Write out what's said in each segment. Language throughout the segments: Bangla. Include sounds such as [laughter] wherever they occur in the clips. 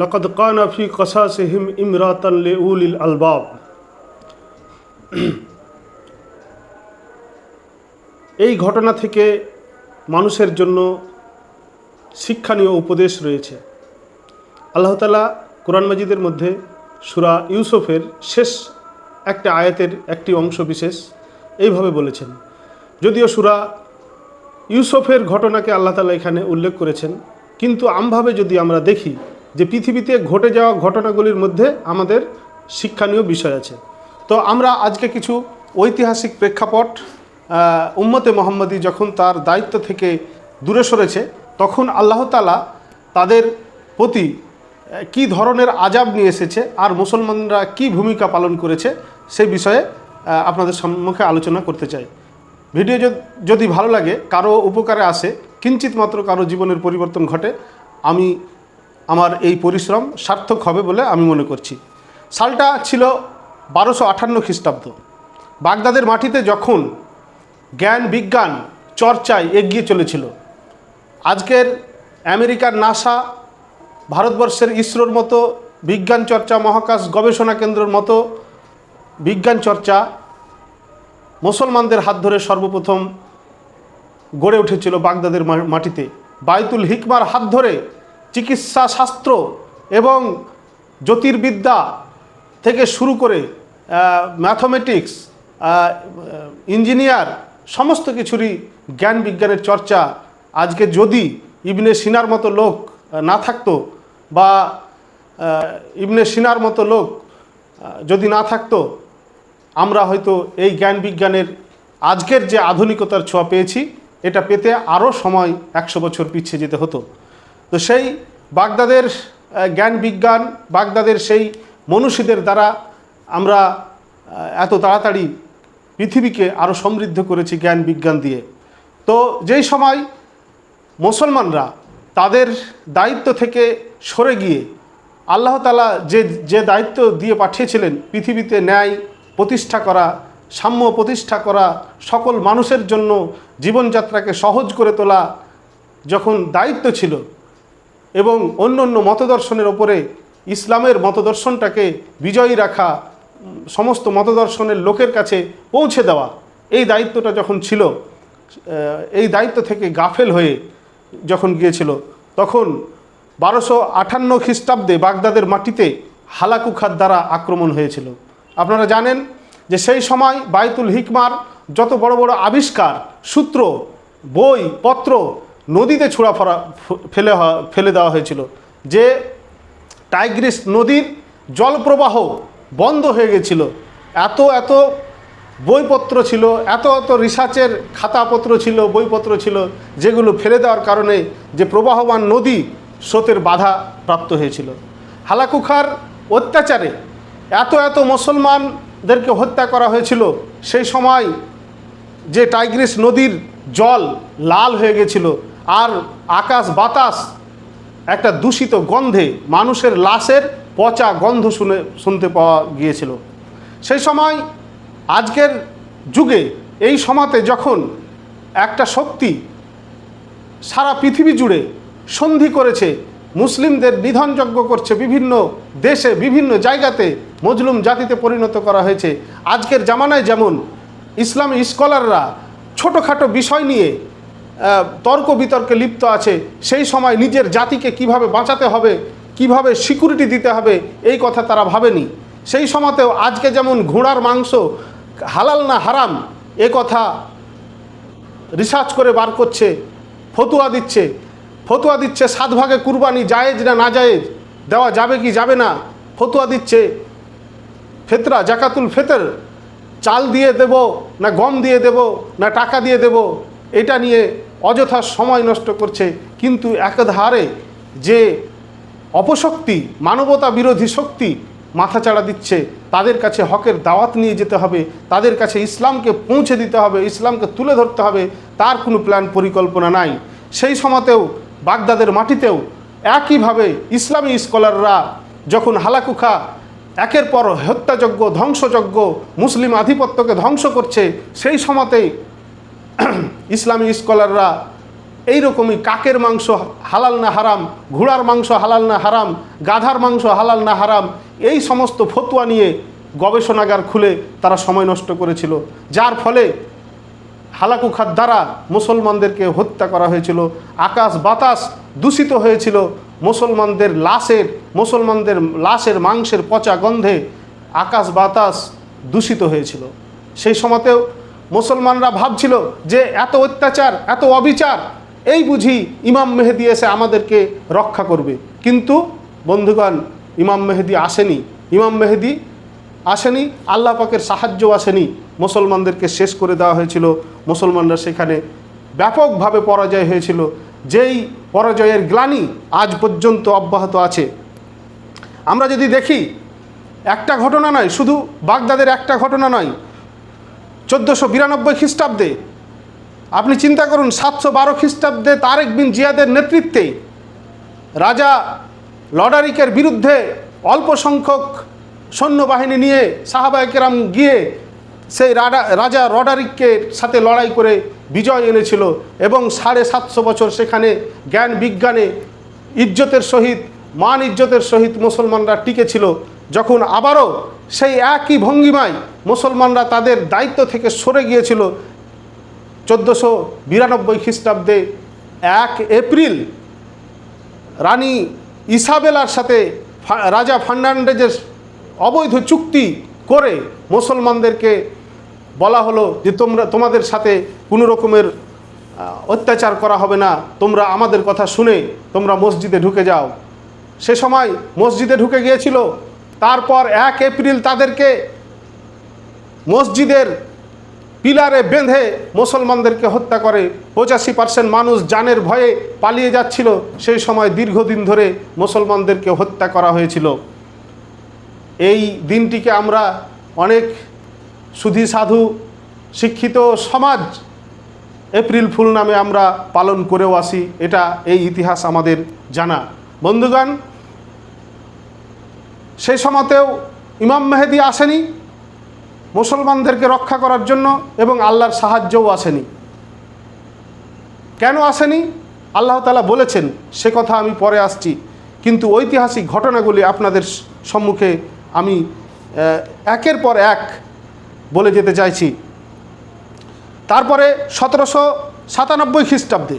লকদ কান আফি কসাসহিম ইমরাতাল্লে উল আলবাব এই ঘটনা থেকে মানুষের জন্য শিক্ষণীয় উপদেশ রয়েছে। আল্লাহ তালা কোরআন মাজিদের মধ্যে সুরা ইউসুফের শেষ একটা আয়াতের একটি অংশ বিশেষ এইভাবে বলেছেন। যদিও সুরা ইউসুফের ঘটনাকে আল্লাহ তালা এখানে উল্লেখ করেছেন, কিন্তু আমভাবে যদি আমরা দেখি যে পৃথিবীতে ঘটে যাওয়া ঘটনাগুলির মধ্যে আমাদের শিক্ষণীয় বিষয় আছে। তো আমরা আজকে কিছু ঐতিহাসিক প্রেক্ষাপট উম্মতে মোহাম্মদী যখন তার দায়িত্ব থেকে দূরে সরেছে, তখন আল্লাহ তালা তাদের প্রতি কী ধরনের আজাব নিয়ে এসেছে আর মুসলমানরা কি ভূমিকা পালন করেছে সেই বিষয়ে আপনাদের সম্মুখে আলোচনা করতে চাই। ভিডিও যদি ভালো লাগে, কারও উপকারে আসে, কিঞ্চিত মাত্র কারও জীবনের পরিবর্তন ঘটে, আমি আমার এই পরিশ্রম সার্থক হবে বলে আমি মনে করছি। সালটা ছিল বারোশো আটান্ন খ্রিস্টাব্দ। বাগদাদের মাটিতে যখন জ্ঞান, বিজ্ঞান চর্চায় এগিয়ে চলেছিল, আজকের আমেরিকার নাসা ভারতবর্ষের ইসরোর মতো বিজ্ঞান চর্চা, মহাকাশ গবেষণা কেন্দ্রের মতো বিজ্ঞান চর্চা মুসলমানদের হাত ধরে সর্বপ্রথম গড়ে উঠেছিল বাগদাদের মাটিতে। বায়তুল হিকমার হাত ধরে চিকিৎসা শাস্ত্র এবং জ্যোতির্বিদ্যা থেকে শুরু করে ম্যাথমেটিক্স ইঞ্জিনিয়ার সমস্ত কিছুরই জ্ঞান বিজ্ঞানের চর্চা আজকে যদি ইবনে সিনার মতো লোক না থাকতো বা ইবনে সিনার মতো লোক যদি না থাকতো, আমরা হয়তো এই জ্ঞান বিজ্ঞানের আজকের যে আধুনিকতার ছোঁয়া পেয়েছি, এটা পেতে আরও সময় একশো বছর পিছিয়ে যেতে হতো। তো সেই বাগদাদের জ্ঞান বিজ্ঞান, বাগদাদের সেই মনীষীদের দ্বারা আমরা এত তাড়াতাড়ি পৃথিবীকে আরও সমৃদ্ধ করেছি জ্ঞান বিজ্ঞান দিয়ে। তো যেই সময় মুসলমানরা তাদের দায়িত্ব থেকে সরে গিয়ে আল্লাহ তালা যে যে দায়িত্ব দিয়ে পাঠিয়েছিলেন পৃথিবীতে ন্যায় প্রতিষ্ঠা করা, সাম্য প্রতিষ্ঠা করা, সকল মানুষের জন্য জীবনযাত্রাকে সহজ করে তোলা যখন দায়িত্ব ছিল এবং অন্য অন্য মতদর্শনের ওপরে ইসলামের মতদর্শনটাকে বিজয়ী রাখা, সমস্ত মতদর্শনের লোকের কাছে পৌঁছে দেওয়া, এই দায়িত্বটা যখন ছিল এই দায়িত্ব থেকে গাফেল হয়ে যখন গিয়েছিল, তখন বারোশো আটান্ন খ্রিস্টাব্দে বাগদাদের মাটিতে হালাকুখার দ্বারা আক্রমণ হয়েছিল। আপনারা জানেন যে সেই সময় বাইতুল হিকমার যত বড় বড় আবিষ্কার, সূত্র, বই, পত্র নদীতে ছোড়া ফরা ফেলে ফেলে দেওয়া হয়েছিল। যে টাইগ্রিস নদীর জলপ্রবাহ বন্ধ হয়ে গেছিল, এত এত বইপত্র ছিল, এত এত রিসার্চের খাতাপত্র ছিল, বইপত্র ছিল, যেগুলো ফেলে দেওয়ার কারণে যে প্রবাহমান নদী স্রোতের বাধা প্রাপ্ত হয়েছিল। হালাকুখার অত্যাচারে এত এত মুসলমানদেরকে হত্যা করা হয়েছিল, সেই সময় যে টাইগ্রিস নদীর জল লাল হয়ে গেছিল আর আকাশ বাতাস একটা দূষিত গন্ধে মানুষের লাশের পচা গন্ধ শুনে, শুনতে পাওয়া গিয়েছিল। সেই সময় আজকের যুগে এই সমাতে যখন একটা শক্তি সারা পৃথিবী জুড়ে সন্ধি করেছে, মুসলিমদের নিধনযজ্ঞ করছে, বিভিন্ন দেশে, বিভিন্ন জায়গাতে মজলুম জাতিতে পরিণত করা হয়েছে। আজকের জামানায় যেমন ইসলামী স্কলাররা ছোটোখাটো বিষয় নিয়ে তর্ক বিতর্কে লিপ্ত আছে, সেই সময় নিজের জাতিকে কীভাবে বাঁচাতে হবে, কীভাবে সিকিউরিটি দিতে হবে, এই কথা তারা ভাবেনি। সেই সময়তেও আজকে যেমন ঘোড়ার মাংস হালাল না হারাম, এ কথা রিসার্চ করে বার করছে, ফতুয়া দিচ্ছে ফতুয়া দিচ্ছে সাত ভাগে কুরবানি জায়েজ না না জায়েজ দেওয়া যাবে কি যাবে না, ফতুয়া দিচ্ছে ফেতরা, জাকাতুল ফেতর, চাল দিয়ে দেব না গম দিয়ে দেব না টাকা দিয়ে দেব, এটা নিয়ে অযথা সময় নষ্ট করছে। কিন্তু একধারে যে অপশক্তি, মানবতা বিরোধী শক্তি মাথাচাড়া দিচ্ছে, তাদের কাছে হকের দাওয়াত নিয়ে যেতে হবে, তাদের কাছে ইসলামকে পৌঁছে দিতে হবে, ইসলামকে তুলে ধরতে হবে, তার কোনো প্ল্যান পরিকল্পনা নাই। সেই সময়তেও বাগদাদের মাটিতেও একইভাবে ইসলামী স্কলাররা যখন হালাকুখা, একের পর হত্যাযজ্ঞ, ধ্বংসযজ্ঞ, মুসলিম আধিপত্যকে ধ্বংস করছে, সেই সময়তেই [clears throat] ইসলামী স্কলাররা এই রকমই কাকের মাংস হালাল না হারাম, ঘোড়ার মাংস হালাল না হারাম, গাধার মাংস হালাল না হারাম, এই সমস্ত ফতুয়া নিয়ে গবেষণাগার খুলে তারা সময় নষ্ট করেছিল। যার ফলে হালাকুখার দ্বারা মুসলমানদেরকে হত্যা করা হয়েছিল, আকাশ বাতাস দূষিত হয়েছিল, মুসলমানদের লাশের মুসলমানদের লাশের মাংসের পচা গন্ধে আকাশ বাতাস দূষিত হয়েছিল। সেই সময়তেও মুসলমানরা ভাবছিল যে এত অত্যাচার, এত অবিচার, এই বুঝি ইমাম মেহেদি এসে আমাদেরকে রক্ষা করবে। কিন্তু বন্ধুগণ, ইমাম মেহেদি আসেনি। ইমাম মেহেদি আসেনি, আল্লাহ পাকের সাহায্য আসেনি। মুসলমানদেরকে শেষ করে দেওয়া হয়েছিল। মুসলমানরা সেখানে ব্যাপকভাবে পরাজয় হয়েছিল। যেই পরাজয়ের গ্লানি আজ পর্যন্ত অব্যাহত আছে। আমরা যদি দেখি, একটা ঘটনা নয়, শুধু বাগদাদের একটা ঘটনা নয় চোদ্দোশো বিরানব্বই খ্রিস্টাব্দে। আপনি চিন্তা করুন, সাতশো বারো খ্রিস্টাব্দে তারেক বিন জিয়াদের নেতৃত্বে রাজা লডারিকের বিরুদ্ধে অল্প সংখ্যক সৈন্যবাহিনী নিয়ে সাহাবায়কেরাম গিয়ে সেই রাডা, রাজা রডারিককে সাথে লড়াই করে বিজয় এনেছিল এবং সাড়ে সাতশো বছর সেখানে জ্ঞান বিজ্ঞানে ইজ্জতের সহিত, মান ইজ্জতের সহিত মুসলমানরা টিকেছিল যখন আবারও সেই একই ভঙ্গিমায় মুসলমানরা তাদের দায়িত্ব থেকে সরে গিয়েছিল, চোদ্দোশো বিরানব্বই খ্রিস্টাব্দে এক এপ্রিল, রানী ইসাবেলার সাথে রাজা ফার্নান্ডেজের অবৈধ চুক্তি করে মুসলমানদেরকে বলা হলো যে তোমরা, তোমাদের সাথে কোনো রকমের অত্যাচার করা হবে না, তোমরা আমাদের কথা শুনে তোমরা মসজিদে ঢুকে যাও। সে সময় মসজিদে ঢুকে গিয়েছিল তারপর এক এপ্রিল তাদেরকে মসজিদের পিলারে বেঁধে মুসলমানদেরকে হত্যা করে পঁচাশি পার্সেন্ট মানুষ জানের ভয়ে পালিয়ে যাচ্ছিল। সেই সময় দীর্ঘদিন ধরে মুসলমানদেরকে হত্যা করা হয়েছিল। এই দিনটিকে আমরা অনেক সুধী সাধু, শিক্ষিত সমাজ এপ্রিল ফুল নামে আমরা পালন করেও আসি। এটা এই ইতিহাস আমাদের জানা। বন্ধুগণ সেই সময়তেও ইমাম মেহেদি আসেনি মুসলমানদেরকে রক্ষা করার জন্য এবং আল্লাহর সাহায্যও আসেনি। কেন আসেনি? আল্লাহ তালা বলেছেন, সে কথা আমি পরে আসছি। কিন্তু ঐতিহাসিক ঘটনাগুলি আপনাদের সম্মুখে আমি একের পর এক বলে যেতে চাইছি। তারপরে সতেরোশো সাতানব্বই খ্রিস্টাব্দে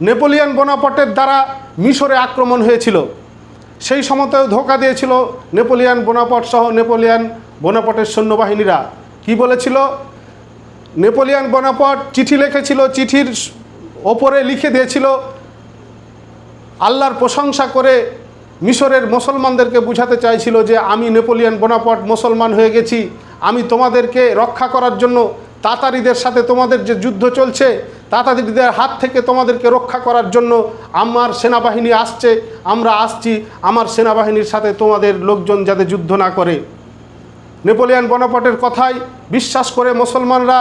নেপোলিয়ান বোনাপটের দ্বারা মিশরে আক্রমণ হয়েছিল। সেই সময়তেও ধোকা দিয়েছিল নেপোলিয়ান বোনাপট সহ নেপোলিয়ান বোনাপটের সৈন্যবাহিনীরা। কি বলেছিল? নেপোলিয়ান বোনাপট চিঠি লিখেছিল, চিঠির ওপরে লিখে দিয়েছিল, আল্লাহর প্রশংসা করে মিশরের মুসলমানদেরকে বুঝাতে চাইছিল যে আমি নেপোলিয়ান বোনাপট মুসলমান হয়ে গেছি, আমি তোমাদেরকে রক্ষা করার জন্য তাতারিদের সাথে তোমাদের যে যুদ্ধ চলছে তাতারিদের হাত থেকে তোমাদেরকে রক্ষা করার জন্য আমার সেনাবাহিনী আসছে, আমরা আসছি, আমার সেনাবাহিনীর সাথে তোমাদের লোকজন যাতে যুদ্ধ না করে। নেপোলিয়ান বনাপটের কথায় বিশ্বাস করে মুসলমানরা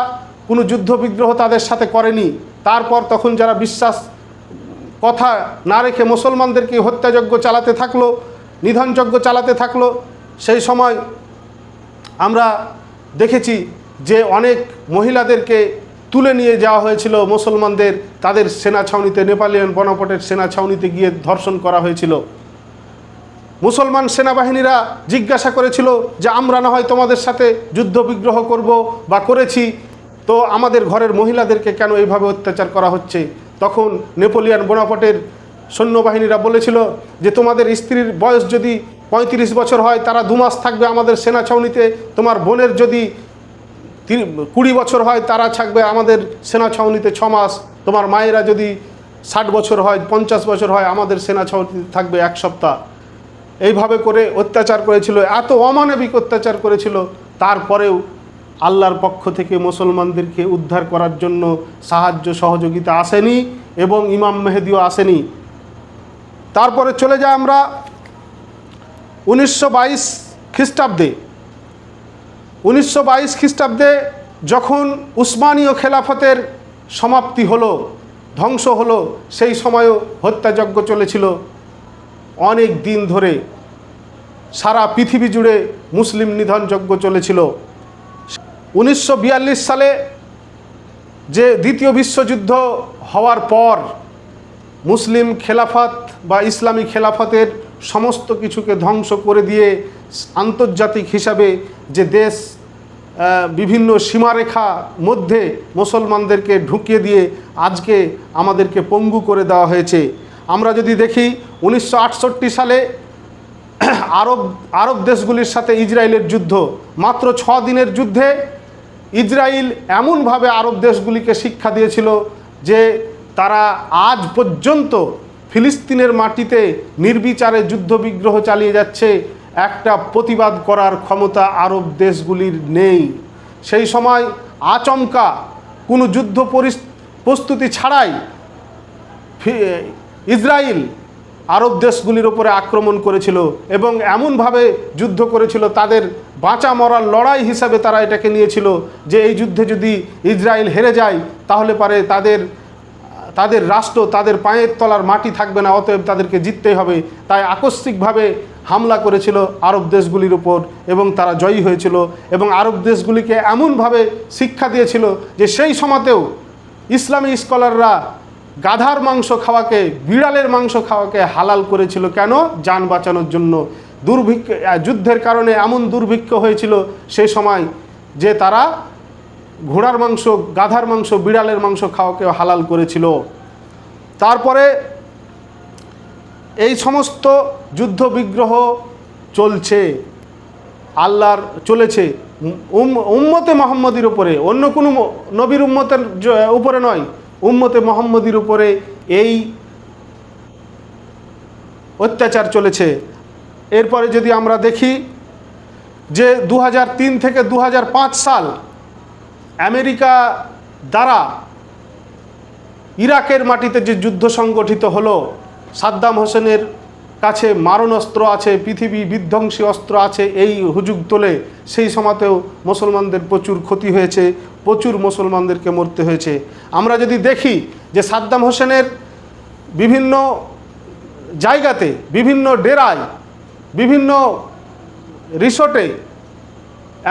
কোনো যুদ্ধ বিগ্রহ তাদের সাথে করেনি। তারপর তখন যারা বিশ্বাস, কথা না রেখে মুসলমানদেরকে হত্যাযজ্ঞ চালাতে থাকল, নিধনযজ্ঞ চালাতে থাকল, সেই সময় আমরা দেখেছি যে অনেক মহিলাদেরকে তুলে নিয়ে যাওয়া হয়েছিল মুসলমানদের। তাদের সেনা ছাউনিতে, নেপালিয়ান বনাপটের সেনা ছাউনিতে গিয়ে ধর্ষণ করা হয়েছিল। মুসলমান সেনাবাহিনীরা জিজ্ঞাসা করেছিল যে, আমরা না হয় তোমাদের সাথে যুদ্ধ বিগ্রহ করব বা করেছি, তো আমাদের ঘরের মহিলাদেরকে কেন এইভাবে অত্যাচার করা হচ্ছে? তখন নেপোলিয়ান বোনাপটের সৈন্যবাহিনীরা বলেছিল যে, তোমাদের স্ত্রীর বয়স যদি পঁয়ত্রিশ বছর হয়, তারা দু মাস থাকবে আমাদের সেনা ছাউনিতে। তোমার বোনের যদি কুড়ি বছর হয় তারা থাকবে আমাদের সেনা ছাউনিতে ছ মাস। তোমার মায়েরা যদি ষাট বছর হয়, পঞ্চাশ বছর হয়, আমাদের সেনা ছাউনিতে থাকবে এক সপ্তাহ। এইভাবে করে অত্যাচার করেছিল, এত অমানবিক অত্যাচার করেছিল। তারপরেও আল্লাহর পক্ষ থেকে মুসলমানদেরকে উদ্ধার করার জন্য সাহায্য, সহযোগিতা আসেনি এবং ইমাম মেহেদিও আসেনি। তারপরে চলে যাই আমরা উনিশশো বাইশ খ্রিস্টাব্দে। উনিশশো বাইশ খ্রিস্টাব্দে যখন উসমানীয় খেলাফতের সমাপ্তি হলো, ধ্বংস হলো, সেই সময়ও হত্যাযজ্ঞ চলেছিল। অনেক দিন ধরে সারা পৃথিবী জুড়ে মুসলিম নিধনযজ্ঞ চলেছিল। উনিশশো বিয়াল্লিশ সালে যে দ্বিতীয় বিশ্বযুদ্ধ হওয়ার পর মুসলিম খেলাফত বা ইসলামী খেলাফতের সমস্ত কিছুকে ধ্বংস করে দিয়ে আন্তর্জাতিক হিসাবে যে দেশ বিভিন্ন সীমারেখা মধ্যে মুসলমানদেরকে ঢুকিয়ে দিয়ে আজকে আমাদেরকে পঙ্গু করে দেওয়া হয়েছে। আমরা যদি দেখি, উনিশশো আটষট্টি সালে [clears throat] আরব আরব দেশগুলির সাথে ইসরায়েলের যুদ্ধ। মাত্র ছ দিনের যুদ্ধে ইসরায়েল এমনভাবে আরব দেশগুলিকে শিক্ষা দিয়েছিল যে তারা আজ পর্যন্ত ফিলিস্তিনের মাটিতে নির্বিচারে যুদ্ধ বিগ্রহ চালিয়ে যাচ্ছে। একটা প্রতিবাদ করার ক্ষমতা আরব দেশগুলির নেই। সেই সময় আচমকা কোনো যুদ্ধ পরিস- প্রস্তুতি ছাড়াই ইসরায়েল আরব দেশগুলির ওপরে আক্রমণ করেছিল এবং এমনভাবে যুদ্ধ করেছিল, তাদের বাঁচা মরার লড়াই হিসাবে তারা এটাকে নিয়েছিল যে এই যুদ্ধে যদি ইসরায়েল হেরে যায়, তাহলে পারে তাদের তাদের রাষ্ট্র, তাদের পায়ের তলার মাটি থাকবে না, অতএব তাদেরকে জিততেই হবে। তাই আকস্মিকভাবে হামলা করেছিল আরব দেশগুলির উপর এবং তারা জয়ী হয়েছিল এবং আরব দেশগুলিকে এমনভাবে শিক্ষা দিয়েছিল যে সেই সময়তেও ইসলামী স্কলাররা গাধার মাংস খাওয়াকে, বিড়ালের মাংস খাওয়াকে হালাল করেছিল। কেন? যান বাঁচানোর জন্য। দুর্ভিক্ষ, যুদ্ধের কারণে এমন দুর্ভিক্ষ হয়েছিল সেই সময় যে তারা ঘোড়ার মাংস, গাধার মাংস, বিড়ালের মাংস খাওয়াকে হালাল করেছিল। তারপরে এই সমস্ত যুদ্ধ বিগ্রহ চলছে, আল্লাহর চলেছে। উম- উম্মতে মোহাম্মদীর উপরে, অন্য কোনো নবীর উম্মতের উপরে নয়, উম্মতে মোহাম্মদীর উপরে এই অত্যাচার চলেছে। এরপরে যদি আমরা দেখি যে দু হাজার তিন থেকে দু হাজার পাঁচ সাল আমেরিকা দ্বারা ইরাকের মাটিতে যে যুদ্ধ সংগঠিত হলো, সাদ্দাম হোসেনের কাছে মারণাস্ত্র আছে, পৃথিবী বিধ্বংসী অস্ত্র আছে, এই হুজুগ তোলে সেই সময়তেও মুসলমানদের প্রচুর ক্ষতি হয়েছে, প্রচুর মুসলমানদেরকে মরতে হয়েছে। আমরা যদি দেখি যে সাদ্দাম হোসেনের বিভিন্ন জায়গাতে, বিভিন্ন ডেরায়, বিভিন্ন রিসোর্টে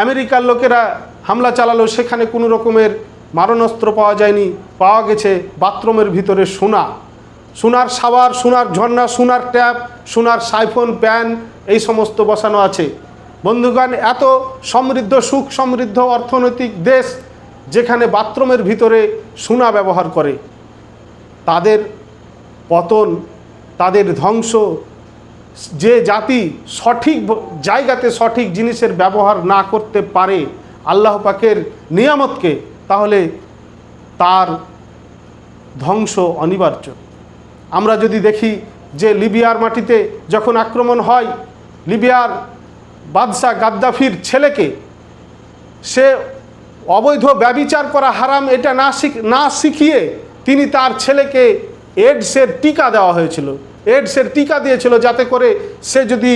আমেরিকার লোকেরা হামলা চালালো সেখানে কোনো রকমের মারণাস্ত্র পাওয়া যায়নি। পাওয়া গেছে বাথরুমের ভিতরে সোনা। সোনার সাওয়ার সোনার ঝর্ণা, সোনার ট্যাপ, সোনার সাইফোন, প্যান, এই সমস্ত বসানো আছে। বন্ধুগণ, এত সমৃদ্ধ সুখ সমৃদ্ধ অর্থনৈতিক দেশ যেখানে বাথরুমের ভিতরে সোনা ব্যবহার করে, তাদের পতন, তাদের ধ্বংস, যে জাতি সঠিক জায়গাতে সঠিক জিনিসের ব্যবহার না করতে পারে আল্লাহ পাকের নিয়ামতকে, তাহলে তার ধ্বংস অনিবার্য। আমরা যদি দেখি যে লিবিয়ার মাটিতে যখন আক্রমণ হয়, লিবিয়ার বাদশাহ গাদ্দাফির ছেলেকে, সে অবৈধ ব্যবিচার করা হারাম এটা না শিখ, না শিখিয়ে তিনি তার ছেলেকে এডসের টিকা দেওয়া হয়েছিল। এডসের টিকা দিয়েছিল যাতে করে সে যদি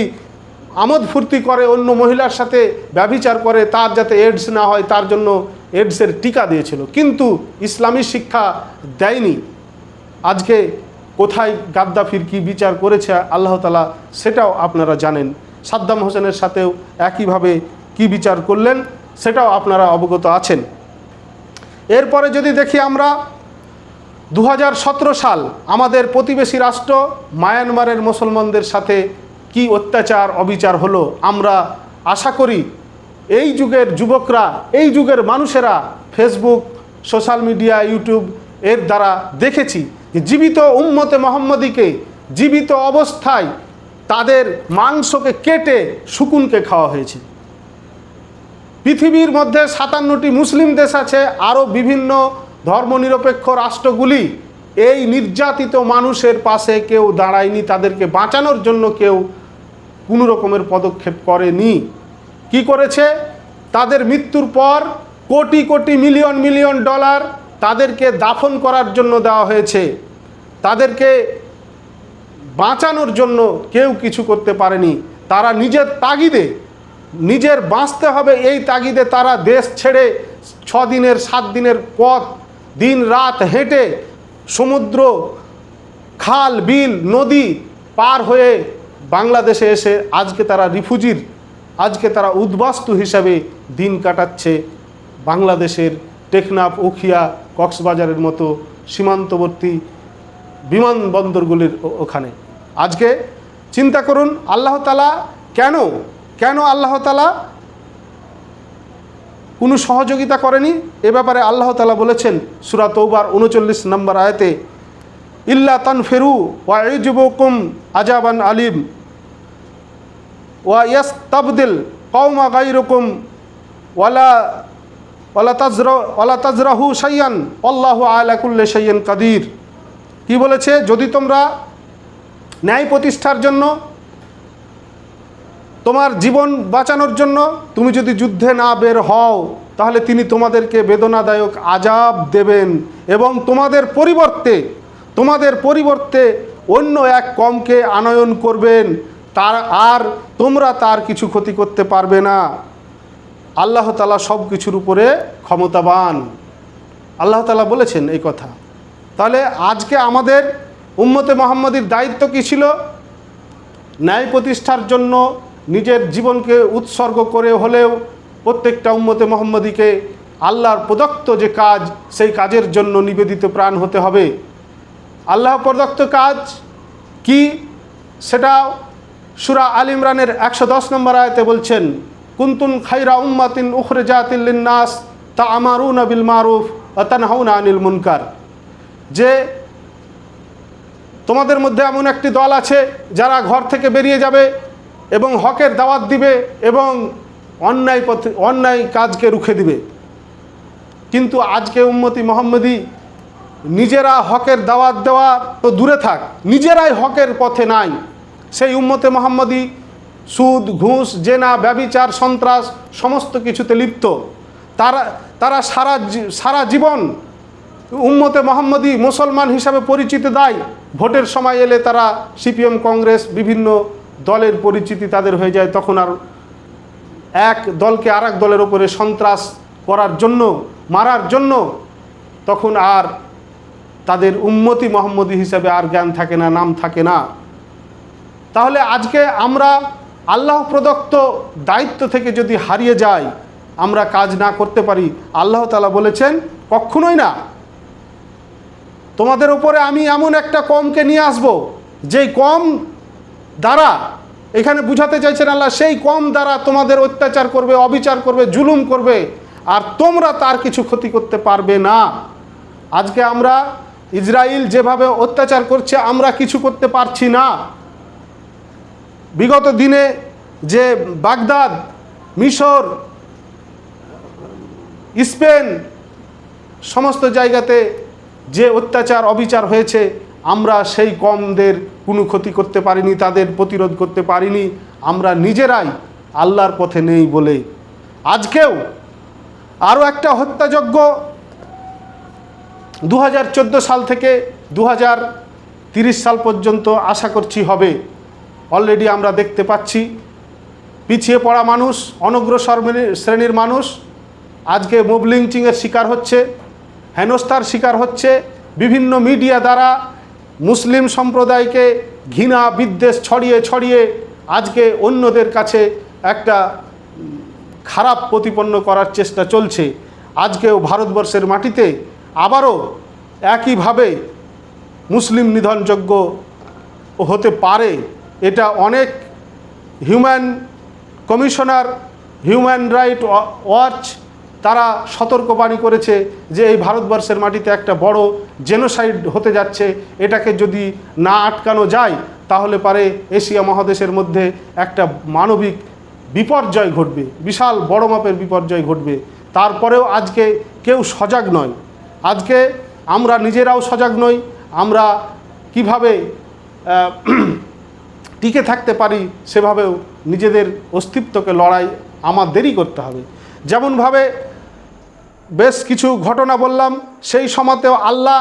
আমোদ ফুর্তি করে, অন্য মহিলার সাথে ব্যবিচার করে, তার যাতে এডস না হয়, তার জন্য এডসের টিকা দিয়েছিল। কিন্তু ইসলামী শিক্ষা দেয়নি। আজকে কোথায় গাদ্দাফির কি বিচার করেছে আল্লাহ তালা সেটাও আপনারা জানেন। সাদ্দাম হোসেনের সাথেও একইভাবে কি বিচার করলেন, সেটাও আপনারা অবগত আছেন। এরপরে যদি দেখি আমরা দু হাজার সতেরো সাল আমাদের প্রতিবেশী রাষ্ট্র মায়ানমারের মুসলমানদের সাথে কি অত্যাচার, অবিচার হলো? আমরা আশা করি এই যুগের যুবকরা, এই যুগের মানুষেরা ফেসবুক সোশ্যাল মিডিয়া ইউটিউব এর দ্বারা দেখেছি জীবিত উম্মতে মোহাম্মদীকে জীবিত অবস্থায় তাদের মাংসকে কেটে শুকুনকে খাওয়া হয়েছে। পৃথিবীর মধ্যে সাতান্নটি মুসলিম দেশ আছে, আরও বিভিন্ন ধর্মনিরপেক্ষ রাষ্ট্রগুলি। এই নির্যাতিত মানুষের পাশে কেউ দাঁড়ায়নি, তাদেরকে বাঁচানোর জন্য কেউ কোনো রকমের পদক্ষেপ করেনি। কি করেছে? তাদের মৃত্যুর পর crore crore million million dollar তাদেরকে দাফন করার জন্য দেওয়া হয়েছে। তাদেরকে বাঁচানোর জন্য কেউ কিছু করতে পারেনি। তারা নিজের তাগিদে, নিজের বাঁচতে হবে এই তাগিদে তারা দেশ ছেড়ে ছ দিনের সাত দিনের পথ দিন রাত হেঁটে সমুদ্র, খাল, বিল, নদী পার হয়ে বাংলাদেশে এসে আজকে তারা রিফুজির, আজকে তারা উদ্বাস্তু হিসাবে দিন কাটাচ্ছে বাংলাদেশের টেকনাফ, উখিয়া, কক্সবাজারের মতো সীমান্তবর্তী বিমানবন্দরগুলির ওখানে। আজকে চিন্তা করুন, আল্লাহ তালা কেন কেন আল্লাহ তালা কোনো সহযোগিতা করেনি? এ ব্যাপারে আল্লাহ তালা বলেছেন, সুরা তৌবার উনচল্লিশ নম্বর আয়তে, ইল্লা তান ফেরু ওয়া ইজবুকুম আজাবান আলিম। ওয়া ইয়াস তাবদিল কৌমা গাইরকুম ওয়ালা ওয়ালা তাজর, ওয়ালা তাজরাহু সাইয়ান আল্লাহ আলাকুল্লে সাইয়ান কাদির। কি বলেছে? যদি তোমরা ন্যায় প্রতিষ্ঠার জন্য, তোমার জীবন বাঁচানোর জন্য তুমি যদি যুদ্ধে না বের হও, তাহলে তিনি তোমাদেরকে বেদনাদায়ক আজাব দেবেন এবং তোমাদের পরিবর্তে তোমাদের পরিবর্তে অন্য এক কমকে আনয়ন করবেন। তার আর তোমরা তার কিছু ক্ষতি করতে পারবে না। আল্লাহ তালা সব কিছুর উপরে ক্ষমতাবান। আল্লাহ তালা বলেছেন এই কথা। তাহলে আজকে আমাদের উম্মতে মোহাম্মদীর দায়িত্ব কী ছিল? ন্যায় প্রতিষ্ঠার জন্য নিজের জীবনকে উৎসর্গ করে হলেও প্রত্যেকটা উম্মতে মোহাম্মদীকে আল্লাহর প্রদত্ত যে কাজ, সেই কাজের জন্য নিবেদিত প্রাণ হতে হবে। আল্লাহ প্রদত্ত কাজ কি? সেটা সুরা আল ইমরানের একশো দশ নম্বর আয়তে বলছেন, কুন্তুন খাইরা উম্মাতিন উখরে জাতিল্লিনাস তা আমারুন নবিল মারুফ অতানহাউন আনিল মুনকার। যে তোমাদের মধ্যে এমন একটি দল আছে যারা ঘর থেকে বেরিয়ে যাবে এবং হকের দাওয়াত দিবে এবং অন্যায় পথে, অন্যায় কাজকে রুখে দিবে। কিন্তু আজকে উম্মতি মোহাম্মদী নিজেরা হকের দাওয়াত দেওয়া তো দূরে থাক, নিজেরাই হকের পথে নাই। সেই উম্মতে মোহাম্মদী সুদ, ঘুষ, জেনা ব্যবিচার সন্ত্রাস সমস্ত কিছুতে লিপ্ত। তারা তারা সারা সারা জীবন উম্মতে মোহাম্মদী মুসলমান হিসাবে পরিচিতি দেয়। ভোটের সময় এলে তারা সিপিএম, কংগ্রেস বিভিন্ন দলের পরিচিতি তাদের হয়ে যায়। তখন আর এক দলকে আর দলের ওপরে সন্ত্রাস করার জন্য, মারার জন্য তখন আর তাদের উম্মতি মোহাম্মদী হিসাবে আর জ্ঞান থাকে না, নাম থাকে না। তাহলে আজকে আমরা আল্লাহ প্রদত্ত দায়িত্ব থেকে যদি হারিয়ে যাই, আমরা কাজ না করতে পারি। আল্লাহ তালা বলেছেন, কখনোই না। তোমাদের উপরে আমি এমন একটা কমকে নিয়ে আসব, যেই কম দ্বারা, এখানে বুঝাতে চাইছেন আল্লাহ, সেই কম দ্বারা তোমাদের অত্যাচার করবে, অবিচার করবে, জুলুম করবে, আর তোমরা তার কিছু ক্ষতি করতে পারবে না। আজকে আমরা ইসরায়েল যেভাবে অত্যাচার করছে, আমরা কিছু করতে পারছি না। বিগত দিনে যে বাগদাদ, মিশর, স্পেন সমস্ত জায়গাতে যে অত্যাচার, অবিচার হয়েছে, আমরা সেই কমদের কোনো ক্ষতি করতে পারিনি, তাদের প্রতিরোধ করতে পারিনি, আমরা নিজেরাই আল্লাহর পথে নেই বলে। আজকেও আরও একটা হত্যাযজ্ঞ দু হাজার চোদ্দ সাল থেকে দু সাল পর্যন্ত আশা করছি হবে। অলরেডি আমরা দেখতে পাচ্ছি। পিছিয়ে পড়া মানুষ অনগ্রসর শ্রেণীর- মানুষ, আজকে মোব লিঞ্চিংয়ের শিকার হচ্ছে, হেনস্থার শিকার হচ্ছে, বিভিন্ন মিডিয়া দ্বারা মুসলিম সম্প্রদায়কে ঘৃণা, বিদ্বেষ ছড়িয়ে ছড়িয়ে আজকে অন্যদের কাছে একটা খারাপ প্রতিপন্ন করার চেষ্টা চলছে। আজকেও ভারতবর্ষের মাটিতে আবারও একইভাবে মুসলিম নিধনযোগ্য হতে পারে। এটা অনেক human commissioner human right watch তারা সতর্কবাণী করেছে যে এই ভারতবর্ষের মাটিতে একটা বড় জেনোসাইড হতে যাচ্ছে। এটাকে যদি না আটকানো যায়, তাহলে পারে এশিয়া মহাদেশের মধ্যে একটা মানবিক বিপর্যয় ঘটবে, বিশাল বড় মাপের বিপর্যয় ঘটবে। তারপরেও আজকে কেউ সজাগ নয়। আজকে আমরা নিজেরাও সজাগ নই। আমরা কীভাবে টিকে থাকতে পারি, সেভাবেও নিজেদের অস্তিত্বকে লড়াই আমাদেরই করতে হবে। যেমনভাবে বেশ কিছু ঘটনা বললাম, সেই সময়তেও আল্লাহ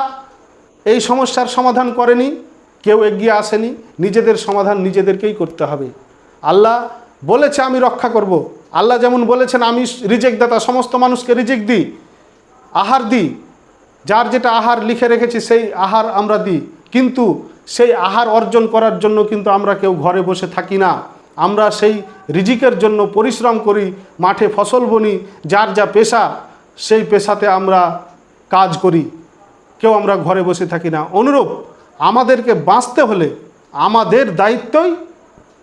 এই সমস্যার সমাধান করেনি, কেউ এগিয়ে আসেনি, নিজেদের সমাধান নিজেদেরকেই করতে হবে। আল্লাহ বলেছে, আমি রক্ষা করব। আল্লাহ যেমন বলেছেন, আমি রিজেক্ট দাতা, সমস্ত মানুষকে রিজেক্ট দিই, আহার দিই। যার যেটা আহার লিখে রেখেছি, সেই আহার আমরা দিই। কিন্তু সেই আহার অর্জন করার জন্য কিন্তু আমরা কেউ ঘরে বসে থাকি না। আমরা সেই রিজিকের জন্য পরিশ্রম করি, মাঠে ফসল বনি, যার যা পেশা, সেই পেশাতে আমরা কাজ করি। কেউ আমরা ঘরে বসে থাকি না। অনুরূপ আমাদেরকে বাঁচতে হলে আমাদের দায়িত্বই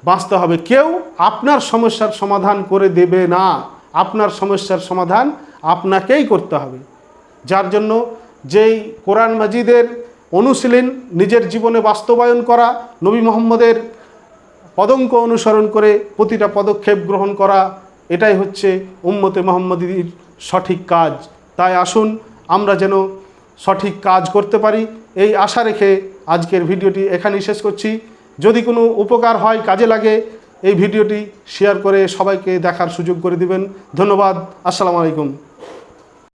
বাঁচতে হবে। কেউ আপনার সমস্যার সমাধান করে দেবে না। আপনার সমস্যার সমাধান আপনাকেই করতে হবে। যার জন্য যেই কোরআন মাজিদের অনুশীলন, নিজের জীবনে বাস্তবায়ন করা, নবী মোহাম্মদের পদঙ্ক অনুসরণ করে প্রতিটা পদক্ষেপ গ্রহণ করা, এটাই হচ্ছে উম্মতে মোহাম্মদীর সঠিক কাজ। তাই আসুন আমরা যেন সঠিক কাজ করতে পারি। এই আশা রেখে আজকের ভিডিওটি এখানেই শেষ করছি। যদি কোনো উপকার হয়, কাজে লাগে, এই ভিডিওটি শেয়ার করে সবাইকে দেখার সুযোগ করে দিবেন। ধন্যবাদ। আসসালামু আলাইকুম।